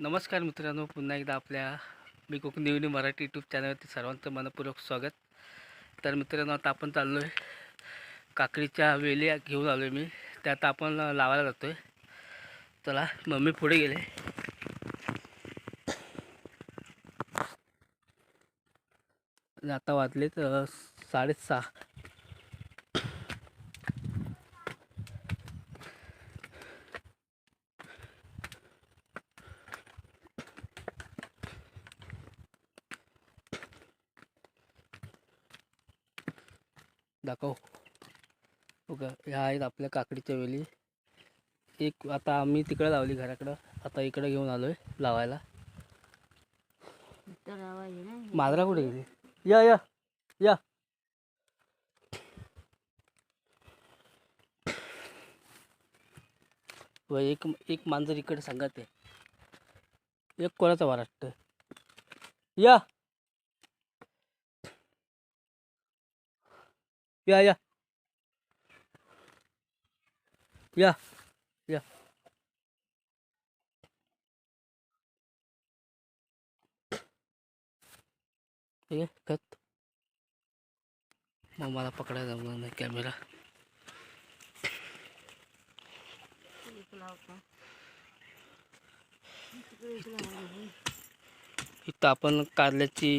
नमस्कार मित्रांनो पुन्हा एकदा आपल्या मी कोकण न्यू मराठी यूट्यूब चॅनलवरती सर्वांचं मनपूर्वक स्वागत. तर मित्रांनो आता आपण चाललो आहे काकडीच्या वेली घेऊन आलो आहे मी. त्या आता आपण लावायला जातो आहे चला मम्मी पुढे गेले. आता वाजले तर साडेसहा. बघा ह्या आहेत आपल्या काकडीच्या वेली. एक आता आम्ही तिकडं लावली घराकडं. आता इकडं घेऊन लावायला. आवाज आहे ना. मांजरा कुठे गेली? या या या. व एक एक मांजर इकडे सांगत. आहे एक कोणाचा वाटत? या. या या. या या ठीक आहे खत मग मला पकडायला जमणार नाही कॅमेरा इथं आपण कारल्याची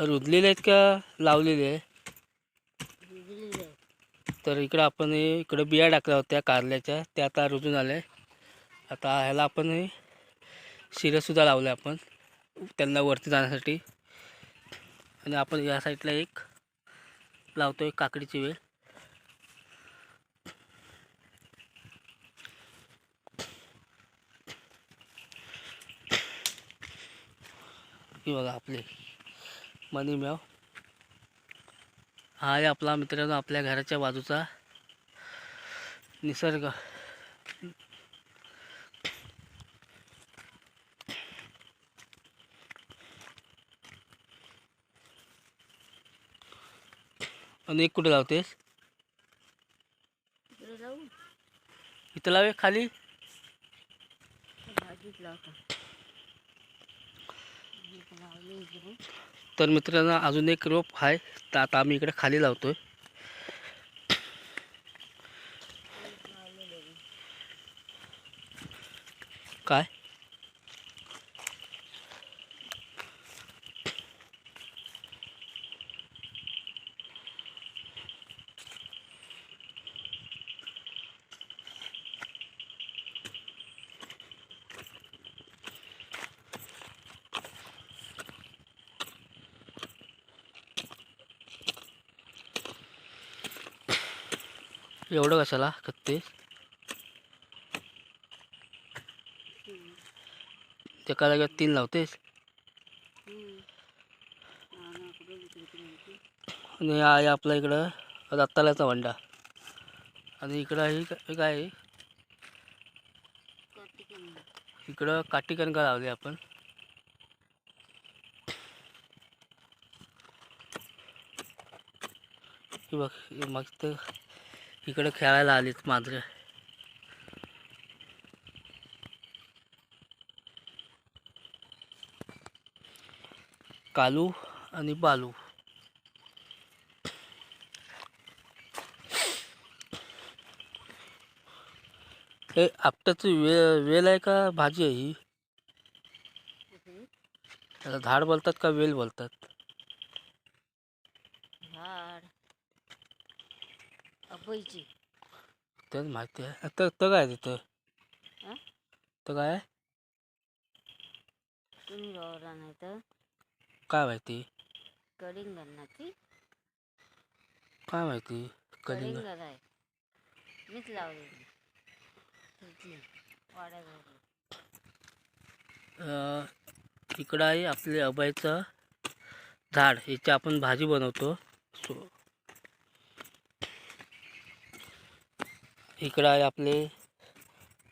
रुजलेली आहेत का? लावलेली आहे. तर इकडं आपण इकडं बिया टाकल्या होत्या कारल्याच्या त्या आता रुजून आल्या आता ह्याला आपण शिऱ्यासुद्धा शिरंसुद्धा लावलं आपण त्यांना वरती जाण्यासाठी. आणि आपण या साईडला एक लावतो आहे काकडीची वेळ ही बघा आपले मनी म्याव. हा आहे आपला मित्रांनो आपल्या घराच्या बाजूचा निसर्ग. आणि एक कुठे लावतेस इथं लावे खाली. लावता तर मित्रांनो अजून एक रोप आहे. तर आता आम्ही इकडे खाली लावतोय. काय? एवढं कशाला? खत्ते एका जागेत तीन लावतेस? आणि हा आहे आपला इकडं रत्ताल्याचा वंडा. आणि इकडं ही हे काय आहे? इकडं काठी कणका लावली आपण. बघ मग मस्त इकडं खेळायला आलीत मांजरं. कालू आणि बालू. हे आपट्याची वे वेल आहे का भाजी आहे ही? त्याला झाड बोलतात का वेल बोलतात झाड अबईची तेच माहिती आहे. तर तर काय तिथं हा? तर काय आहे? तुम्ही वावरा नाही तर? काय माहिती? कलिंगडाची काय माहिती? कलिंग आहे मीच लावलेली अं, इकडं आहे आपले अभयचं झाड. याची आपण भाजी बनवतो. सो इकडं आहे आपले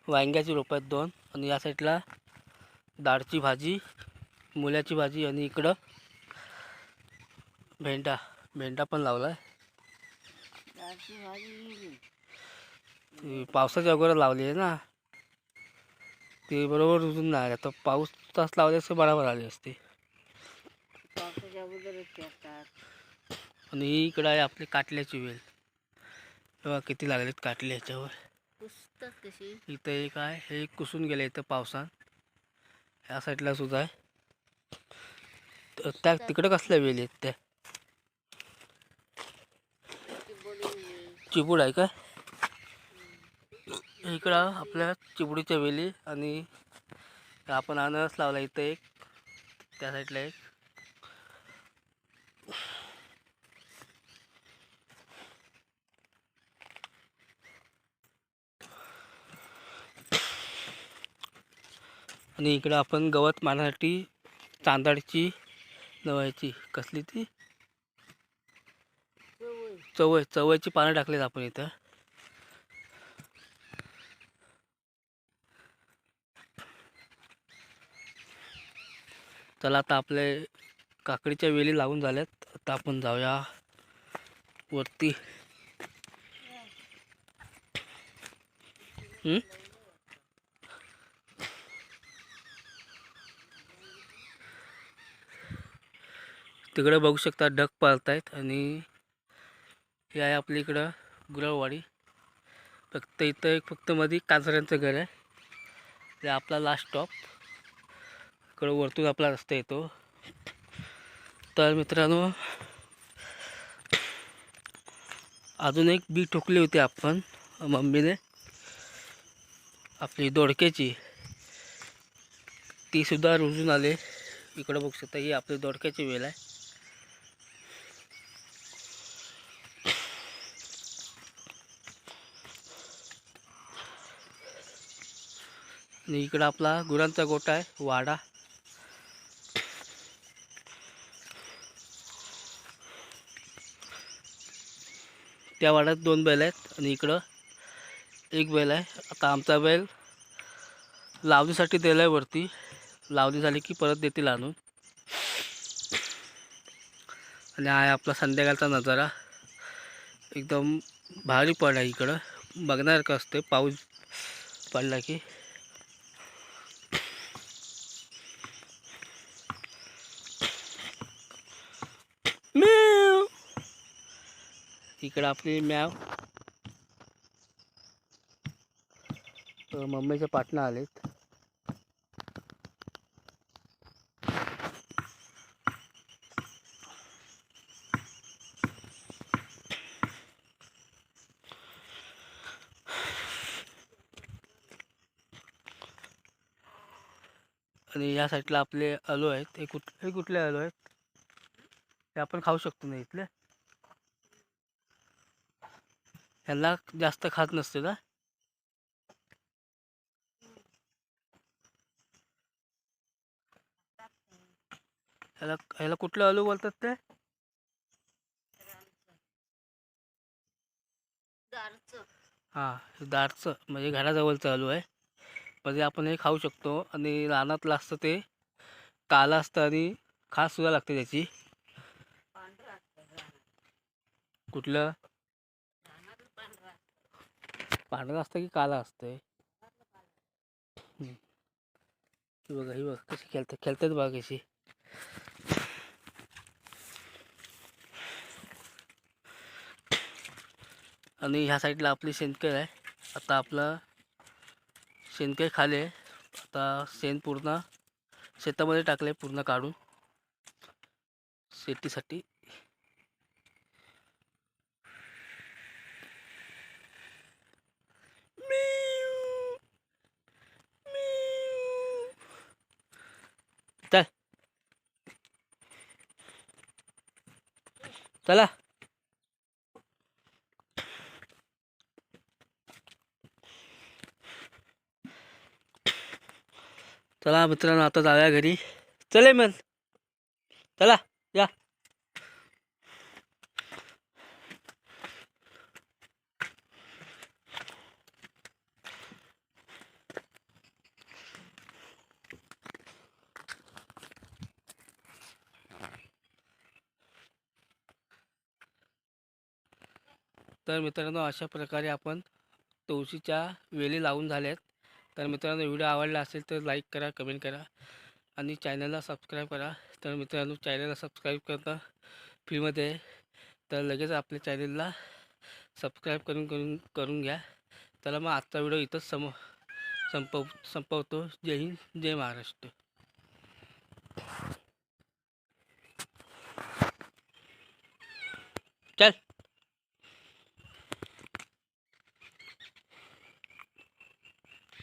वांग्याची रोपं आहेत दोन. आणि या साईडला डाळची भाजी मुल्याची भाजी आणि इकडं भेंडा. भेंडा पण लावला आहे पावसाच्या अगोदर लावली आहे ना. ती बरोबर रुजून नाही. आता पाऊस तास लावले असते बरोबर आली असते. पावसाच्या अगोदरच पेरतात आणि ही इकडं आहे आपली काटल्याची वेल. तेव्हा किती लागलेत काटले ह्याच्यावर. कशी? इथं एक आहे हे एक कुसून गेले इथं पावसात. ह्या साईडला सुद्धा आहे. त्या तिकडं कसल्या वेली आहेत त्या? चिबूड आहे का? इकडं आपल्या चिबुडीच्या वेली आणि आपण अननस लावला इथं एक. त्या साईडला एक. आणि इकडं आपण गवत मारण्यासाठी तांदळाची नवायची कसली ती? चवय. चवय चवयची पानं टाकलीत आपण इथं. चला आता आपले काकडीच्या वेली लागून झाल्यात. आता आपण जाऊया वरती. तिकडे बघू शकता ढग पळतायत आणि हे आहे आपल्या इकडं गुरववाडी फक्त इथं एक फक्त मध्ये काजऱ्यांचं घर आहे. ते आपला लास्ट स्टॉप इकडं वरतून आपला रस्ता येतो. तर मित्रांनो अजून एक बी ठोकली होती आपण मम्मीने. आपली दोडक्याची. ती सुद्धा रुजून आले. इकडं बघू शकता ही आपली दोडक्याची वेल आहे. आणि इकडं आपला गुरांचा गोठा आहे वाडा. त्या वाड्यात दोन बैल आहेत आणि इकडं एक बैल आहे. आता आमचा बैल लावणीसाठी दिला आहे वरती. लावणी झाली की परत देतील आणून. आणि हा आहे आपला संध्याकाळचा नजारा. एकदम भारी पड आहे इकडं. बघण्यासारखं असते पाऊस पडला की म्याव. इकडं आपली मॅव अ, मम्मीचे पाटणं आलेत. आणि या साईडला आपले आलो आहेत. हे कुठ हे कुठले आलो आहेत? ते आपण खाऊ शकतो ना इथले? ह्याला जास्त खात नसते ना? ह्याला ह्याला कुठलं आलू बोलतात ते? हां दाटचं म्हणजे घराजवळचं आलू आहे. म्हणजे आपण हे खाऊ शकतो. आणि रानातलं असतं ते. काला असतं आणि खाससुद्धा लागते त्याची. कुठलं? पांढरं असतं की काला असतं ही बघा ही बघा कशी खेळतात खेळतात बघा कशी. आणि ह्या साईडला आपली शेणकेळ आहे. आता आपलं शेणकेळ खाली आहे. आता शेण पूर्ण शेतामध्ये टाकले पूर्ण काढून. शेतीसाठी चल चला. चला मित्रांनो आता जाऊया घरी. चले मन चला या तर मित्रांनो अशा प्रकारे आपण तुळशीच्या वेली लावून झाल्यात. तर मित्रांनो व्हिडिओ आवडला असेल तर लाईक करा कमेंट करा आणि चॅनलला सबस्क्राईब करा. तर मित्रांनो चॅनलला सबस्क्राईब करता फ्रीमध्ये आहे. तर लगेच आपल्या चॅनलला सबस्क्राईब करून करून करून घ्या. चला मग आजचा व्हिडिओ इथंच सम संपव संपवतो. जय हिंद जय महाराष्ट्र. चल.